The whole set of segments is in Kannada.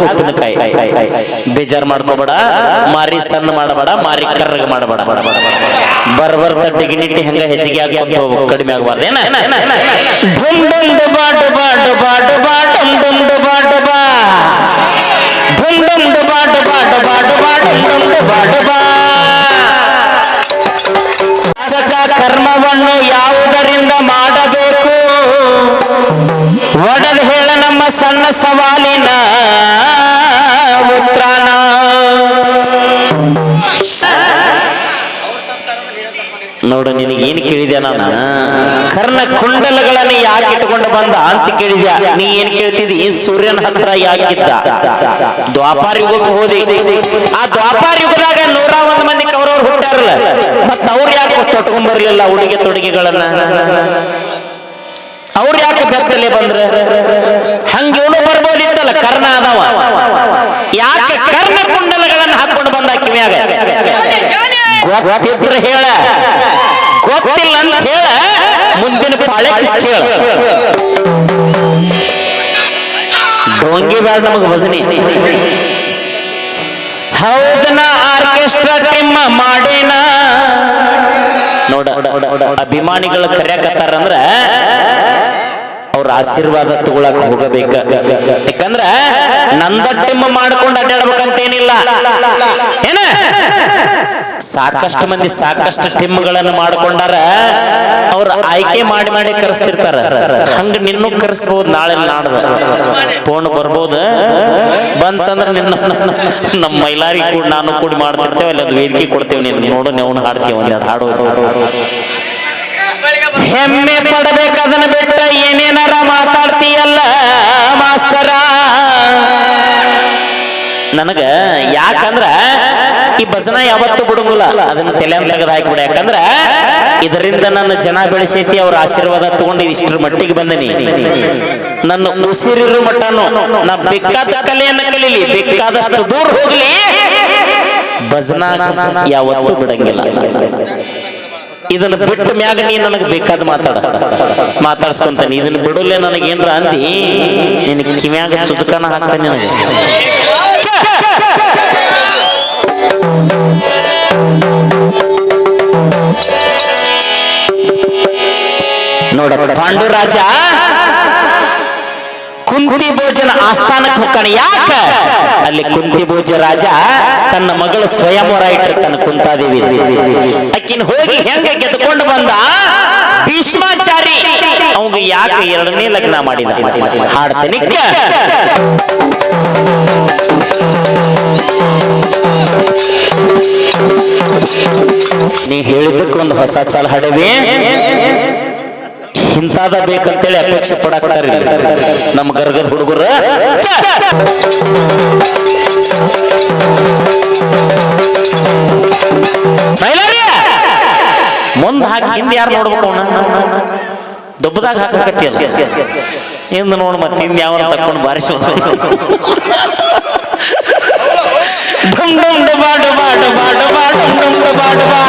ಮ್ಯಾಗ ಉಪ್ಪಿನಕಾಯಿ ಬೇಜಾರ್ ಮಾಡ್ಕೋಬೇಡ. ಮಾರಿ ಸಣ್ಣ ಮಾಡಬೇಡ ಮಾರಿ ಕರ್ರಗ ಮಾಡಬೇಡ. ಬರ್ ಬರ್ತ ಡಿಗ್ನಿಟಿ ಹೆಂಗ ಹೆಚ್ಚಿಗೆ ಹೋಗ್ಬೇಕು, ಕಡಿಮೆ ಆಗಬಾರ್ದು. ಏನ? ಸಣ್ಣ ಸವಾಲಿನ ಉತ್ರಾನ ನೋಡು ನಿನಗೇನು ಕೇಳಿದೆ ನಾನು? ಕರ್ಣ ಕುಂಡಲಗಳನ್ನು ಯಾಕೆ ಇಟ್ಕೊಂಡು ಬಂದ ಅಂತ ಕೇಳಿದ್ಯಾ? ನೀ ಏನ್ ಕೇಳ್ತಿದ್ದಿ? ಸೂರ್ಯನ ಹತ್ರ ಯಾಕಿದ್ದ ದ್ವಾಪಾರ ಯುಗಕ್ಕೆ ಹೋದಿ. ಆ ದ್ವಾಪಾರ ಯುಗದಾಗ ನೂರ ಒಂದ್ ಮಂದಿ ಕೌರವ್ರು ಹುಟ್ಟಾರಲ್ಲ ಮತ್ತ ಅವ್ರು ಯಾಕೆ ತೊಟ್ಕೊಂಡ್ ಬರ್ಲಿಲ್ಲ ಉಡುಗೆ ತೊಡುಗೆಗಳನ್ನ? ಅವ್ರು ಯಾಕೆ ಬೆತ್ತಲೆ ಬಂದ್ರ? ಹಂಗೇನು ಬರ್ಬೋದಿತ್ತಲ್ಲ, ಕರ್ಣ ಅದಾವ ಯಾಕೆ ಕರ್ಣ ಕುಂಡಲಗಳನ್ನು ಹಾಕೊಂಡು ಬಂದ ಕಿವಿಯಾಗ? ಗೊತ್ತಿದ್ರೆ ಹೇಳ. ಗೊತ್ತಿಲ್ಲ ಅಂತ ಹೇಳ. ಮುಂದಿನ ಪಾಳೆ ಕೇಳ. ಡೋಂಗಿ ಬೇಡ ನಮಗ ವಜನಿ. ಹೌದನ ಆರ್ಕೆಸ್ಟ್ರಾ ಟಿಮ್ಮ ಮಾಡೇನಾ. ನೋಡ, ಅಭಿಮಾನಿಗಳು ಕರ್ಯಾಕತ್ತಾರಂದ್ರ ಅವ್ರ ಆಶೀರ್ವಾದ ತಗೊಳಕ್ ಹೋಗಬೇಕ. ಯಾಕಂದ್ರ ನಂದಟ್ಟಿಮ್ಮ ಟಿಮ್ಮ ಮಾಡ್ಕೊಂಡು ಅಡ್ಡಾಡ್ಬೇಕಂತೇನಿಲ್ಲ. ಏನ? ಸಾಕಷ್ಟು ಮಂದಿ ಸಾಕಷ್ಟು ಟಿಮ್ಗಳನ್ನು ಮಾಡ್ಕೊಂಡಾರ ಅವ್ರ ಆಯ್ಕೆ ಮಾಡಿ ಮಾಡಿ ಕರೆಸ್ತಿರ್ತಾರ. ಹಂಗ ನಿನ್ನೂ ಕರೆಸ್ಬಹುದು ನಾಳೆ ನಾಡ್ದ. ಫೋನ್ ಬರ್ಬೋದು. ಬಂತಂದ್ರ ನಿನ್ನ ನಮ್ಮ ಮೈಲಾರಿ ಕೂಡ ನಾನು ಕೂಡ ಮಾಡ್ತಿರ್ತೇವೆ, ಅಲ್ಲಿ ಅದು ವೇದಿಕೆ ಕೊಡ್ತೇವೆ ನೀನು ನೋಡು ನಾವು ಹಾಡ್ತೇವೆ ಒಂದೆರಡು ಹಾಡು ಹೆಮ್ಮೆ ಪಡಬೇಕು ಯಾಕಂದ್ರ ಈ ಭಜನ ಯಾವತ್ತೂ ಬಿಡುಂಗಿಲ್ಲ ಅದನ್ನ ತಲೆ ತೆಗೆದು ಹಾಕಿಬಿಡ ಯಾಕಂದ್ರ ಇದರಿಂದ ನನ್ನ ಜನ ಬೆಳೆಸೈತಿ, ಅವ್ರ ಆಶೀರ್ವಾದ ತಗೊಂಡು ಇಷ್ಟರ ಮಟ್ಟಿಗೆ ಬಂದನಿ. ನನ್ನ ಉಸಿರಿರೋ ಮಟ್ಟನು, ನಾ ಬೇಕಾದ ಕಲೆಯನ್ನ ಕಲೀಲಿ. ಬೇಕಾದಷ್ಟು ದೂರ ಹೋಗ್ಲಿ. ಭಜನ ಯಾವತ್ತೂ ಬಿಡಂಗಿಲ್ಲ. ಇದನ್ನ ಬಿಟ್ಟ ಮ್ಯಾಗ ನೀ ನನಗೆ ಬೇಕಾದ ಮಾತಾಡ. ಮಾತಾಡ್ಸ್ಕೊಂತಾನೆ ಇದನ್ನ ಬಿಡಲೆ ನನಗೆ ಏನ್ರ ಅಂದಿ? ನಿನಗೆ ಕಿವ್ಯಾಗ ಚುಚುಕನ ಹಾಕ್ತಾನೆ ನನಗೆ. ನೋಡ ಪಾಂಡುರಾಜ. ಕುಂತಿ ಭೋಜನ ಆಸ್ಥಾನಕ್ಕೆ ಹೋಗ್ತಾನೆ. ಯಾಕ? ಅಲ್ಲಿ ಕುಂತಿ ಭೋಜ ರಾಜ ತನ್ನ ಮಗಳು ಸ್ವಯಂವರ ಇಟ್ಟಿರ್ತಾನೆ ಕುಂತಾದೇವಿ. ಅಕ್ಕಿನ ಹೋಗಿ ಹೆಂಗ ಗೆದ್ಕೊಂಡು ಬಂದ? ಭೀಷ್ಮಾಚಾರಿ. ಅವಂಗ ಯಾಕೆ ಎರಡನೇ ಲಗ್ನ ಮಾಡಿದ? ಹಾಡ್ತಾನೆ ನೀ ಹೇಳಿದ್ದಕ್ಕೆ ಒಂದು ಹೊಸ ಚಾಲ ಹಾಡವಿ. ಇಂತಾದ ಬೇಕಂತೇಳಿ ಅಪೇಕ್ಷೆ ಪಡಾಕ್ತಾರ ನಮ್ಮ ಗರ್ಗದ ಹುಡುಗರು. ಮುಂದ್ ಹಾಕಿ ಹಿಂದೆ ಯಾರು ನೋಡ್ಬೇಕು ಅವನ? ದೊಬ್ಬದಾಗ ಹಾಕಕತ್ತಿಯಲ್ಲ ಹಿಂದ್ ನೋಡ್ ಮತ್ತೆ ಹಿಂದ್ ಯಾವ ತಕೊಂಡು ಬಾರಿಸೋದು ಡುಮ್ ಡುಮ್ ಡುಬಾ ಡುಬಾ ಡುಬಾ ಡುಬಾ ಡುಮ್ ಡುಮ್ ಡುಬಾ ಡುಬಾ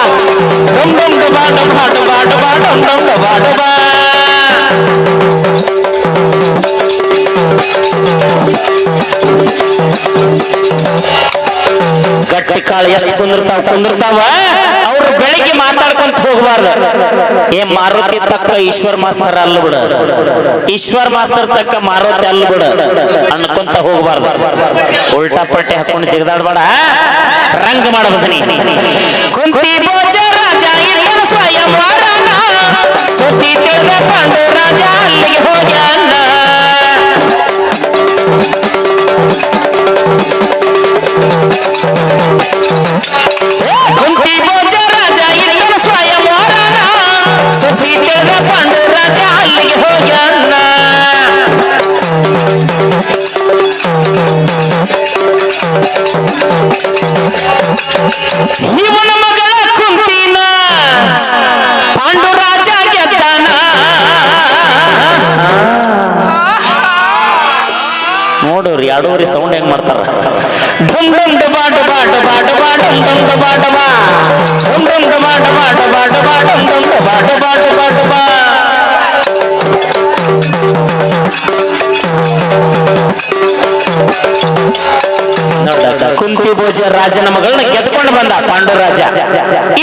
ಡುಮ್ ಡುಮ್ ಡುಬಾ ಡುಬಾ ಡುಬಾ ಡುಬಾ ಡುಮ್ ಡುಮ್ ಡುಬಾ ಡುಬಾ ಗಟ್ಟಿ ಕಾಳು ಎಷ್ಟು ಕುಂದಿರ್ತಾವ ಕುಂದಿರ್ತಾವ ಅವ್ರು ಬೆಳಿಗ್ಗೆ ಮಾತಾಡ್ಕೊಂತ ಹೋಗ್ಬಾರ್ದು. ಏ ಮಾರುತಿ ತಕ್ಕ ಈಶ್ವರ್ ಮಾಸ್ತರ್ ಅಲ್ಲ ಬಿಡ. ಈಶ್ವರ್ ಮಾಸ್ತರ್ ತಕ್ಕ ಮಾರುತಿ ಅಲ್ಲ ಬಿಡ. ಅನ್ಕೊಂತ ಹೋಗ್ಬಾರ್ದು. ಉಲ್ಟಾ ಪಟ್ಟೆ ಹಾಕೊಂಡು ಜಿಗದಾಡ್ಬೇಡ. ರಂಗ್ ಮಾಡಬಸನಿ ಕುಂತಿ ಭೋಜ ರಾಜ ಸ್ವಯಂ ಸುದ್ದಿ ತಿಳಿದ ಪಾಂಡು ರಾಜ. ನೋಡ್ರಿ ಎರಡೂವರೆ ಸೌಂಡ್ ಹೆಂಗ್ ಮಾಡ್ತಾರ? ಡುಮ್ ಡಬಾ ಡಬಾ ಡಬಾ ಡಬಾ ಡುಮ್ ಡಬಾ ಡಬಾ. ಡಬಾ ಡಬಾ ಡಬಾ ಡುಬಾ ಡುಬಾ ಡುಬಾ ಕುಂತಿ ಭೋಜ ರಾಜನ ಮಗಳನ್ನ ಗೆದ್ಕೊಂಡು ಬಂದ ಪಾಂಡುರಾಜ.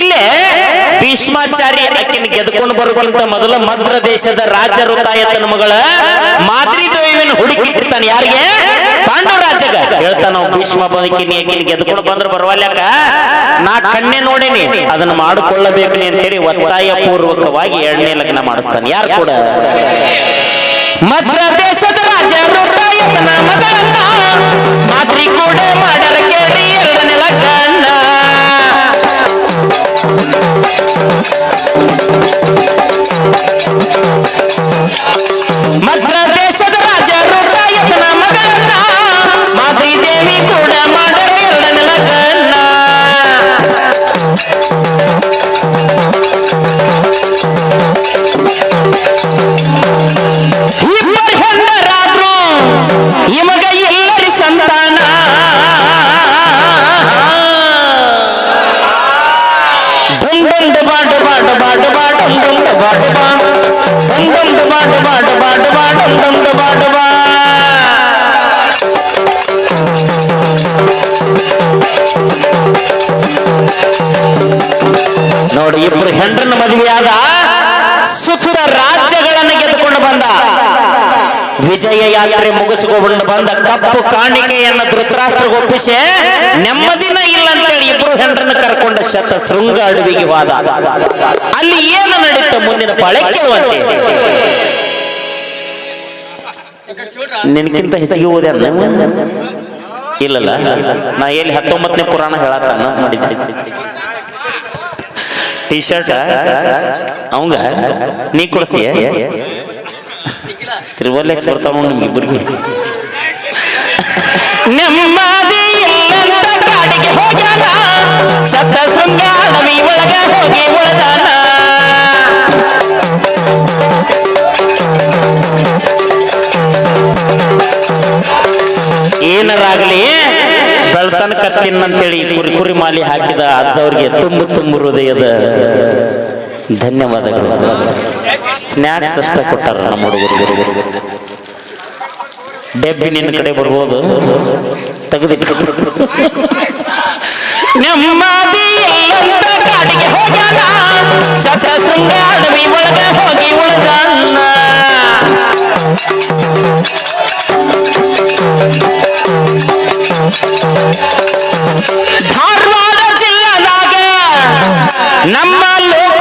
ಇಲ್ಲೇ ಭೀಷ್ಮಾಚಾರಿ ಅಕ್ಕಿನ ಗೆದ್ಕೊಂಡು ಬರುವಂತ ಮೊದಲು ಮದ್ರ ದೇಶದ ರಾಜರು ತಾಯತನ ಮಗಳ ಮಾದ್ರಿ ದೇವಿನ ಹುಡುಕಿಟ್ಟಿರ್ತಾನೆ ಯಾರಿಗೆ? ಪಾಂಡುರಾಜಗ ಹೇಳ್ತಾನ ನಾವು ಭೀಷ್ಮ ಬದುಕಿನಿ ಆಕಿನ ಗೆದ್ಕೊಂಡು ಬಂದ್ರೆ ಬರವಲ್ಯಾಕ ನಾ ಕಣ್ಣೆ ನೋಡೇನಿ. ಅದನ್ನ ಮಾಡಿಕೊಳ್ಳಬೇಕು ಅಂತೇಳಿ ಒತ್ತಾಯ ಪೂರ್ವಕವಾಗಿ ಎರಡನೇ ಲಗ್ನ ಮಾಡಿಸ್ತಾನೆ. ಯಾರು ಕೂಡ? ಮದ್ರ ದೇಶದ ರಾಜ ಋತಾಯತನ ಮಗಳನ್ನ ಮಾದ್ರಿ ಕೂಡ ಮಾಡರ ಕೇಳಿ ಎರಡನೇ ಲಗ್ನ ಡುಂಡುಂಡು ಬಾಟ ಬಾಟ ಬಾಟ ಬಾಡು ಬಾಟ ಬಾ ನೋಡಿ, ಇಬ್ರು ಹೆಂಡ್ರನ್ನ ಮದುವೆಯಾದ ಸುತ್ತ ರಾಜ್ಯಗಳನ್ನು ಗೆದ್ದುಕೊಂಡು ಬಂದ. ವಿಜಯ ಯಾತ್ರೆ ಮುಗಿಸಿಕೊಂಡು ಬಂದ ಕಪ್ಪು ಕಾಣಿಕೆಯನ್ನು ಧೃತರಾಷ್ಟ್ರಿಗೆ ಒಪ್ಪಿಸಿ ನೆಮ್ಮದಿನ ಇಲ್ಲ ಅಂತೇಳಿ ಇಬ್ರು ಹೆಂಡ್ರನ್ನ ಕರ್ಕೊಂಡ ಶತ ಶೃಂಗ ವಾದ. ಅಲ್ಲಿ ಏನು ನಡೀತ? ಮುಂದಿನ ಪಾಳೆ ಕೇಳುವಂತೆ. ನಿನಕ್ಕಿಂತ ಹೆಚ್ಚಿಗೆ ಓದ್ಯಾರ ಇಲ್ಲಲ್ಲ, ನಾ ಎಲ್ಲಿ ಹತ್ತೊಂಬತ್ತನೇ ಪುರಾಣ ಹೇಳತ್ತಾನ ಮಾಡಿದ್ದೆ. ಟಿ ಶರ್ಟ್ ಅವಂಗ, ನೀ ಕೊಡಿಸ್ತೀಯ? ತ್ರಿವಲ್ಲೆಕ್ಸ್ ಬರ್ತಾವ ನಿಮ್ಗೆ ಇಬ್ಬರಿಗೆ ನೆಮ್ಮದಿ ಶಬ್ದ ಬೆಳ್ತನ ಕತ್ತಿನಂತೇಳಿ ಕುರಿ ಕುರಿ ಮಾಲಿ ಹಾಕಿದ ಅಜ್ಜವ್ರಿಗೆ ತುಂಬು ತುಂಬು ಹೃದಯದ ಧನ್ಯವಾದಗಳು. ಸ್ನ್ಯಾಕ್ಸ್ ಅಷ್ಟ ಕೊಟ್ಟಾರ ನಮ್ಮ ಹುಡುಗರು. ಡೆಬ್ಬಿ ನಿನ್ನ ಕಡೆ ಬರ್ಬೋದು. ತೆಗೆದಿಟ್ಟು ಎಲ್ಲಂತ ಒಳಗ ನಮ್ಮ ಲೋಕುರು